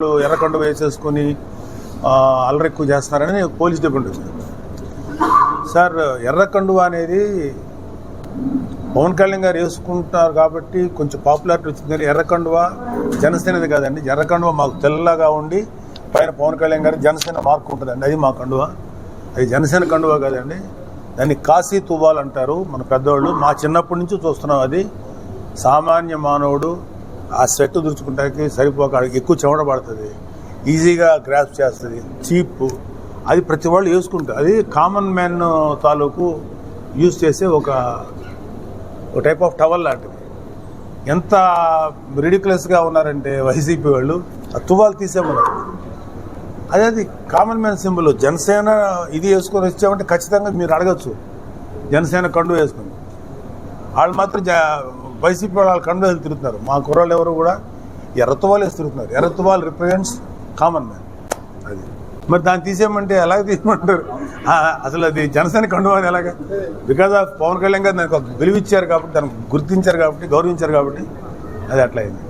ఎర్రకొండ వేసేసుకుని ఆ, అల్లరి ఎక్కువ చేస్తున్నారని పోలీస్ డిపార్ట్మెంట్ వచ్చింది. సార్ ఎర్రకండువ అనేది పవన్ కళ్యాణ్ గారు వేసుకుంటారు కాబట్టి కొంచెం పాపులారిటీ వచ్చింది. ఎర్రకండువ జనసేనది కాదండి. ఎర్రకండువ మాకు తెల్లగా ఉండి పైన పవన్ కళ్యాణ్ గారు జనసేన మార్క్ ఉంటుందండి అది మా కండువ. అది జనసేన కండువ కాదండి. దాన్ని కాశీ తువ్వాల్ అంటారు మన పెద్దవాళ్ళు. మా చిన్నప్పటి నుంచి చూస్తున్నాం అది. సామాన్య మానవుడు ఆ స్వెట్ దురుచుకుంటానికి సరిపోక ఎక్కువ చెమట పడుతుంది. ఈజీగా గ్రాప్ చేస్తుంది. చీప్. అది ప్రతి వాళ్ళు వేసుకుంటారు అది కామన్ మ్యాన్ తాలూకు యూజ్ చేసే ఒక ఒక టైప్ ఆఫ్ టవల్ లాంటిది. ఎంత రిడిక్యులస్గా ఉన్నారంటే వైసీపీ వాళ్ళు ఆ తువాలు తీసేమన్నారు. అదే అది కామన్ మ్యాన్ సింబల్. జనసేన ఇది వేసుకొని వచ్చామంటే ఖచ్చితంగా మీరు అడగచ్చు. జనసేన కండు వేసుకుని. వాళ్ళు మాత్రం వైసీపీ వాళ్ళు వాళ్ళ కండు తిరుగుతున్నారు. మా కుర్రాళ్ళు ఎవరు కూడా ఎర్రతువాలు తిరుగుతున్నారు ఎర్రతువాలు రిప్రజెంట్స్ కామన్ మ్యాన్. అది. మరి దాన్ని తీసేయమంటే ఎలాగ తీయమంటారు? అసలు అది జనసేన కండు అని ఎలాగ? బికాజ్ ఆఫ్ పవన్ కళ్యాణ్ గారు దానికి ఒక విలువ ఇచ్చారు కాబట్టి దానికి గుర్తించారు కాబట్టి గౌరవించారు కాబట్టి అది అట్లా అయింది.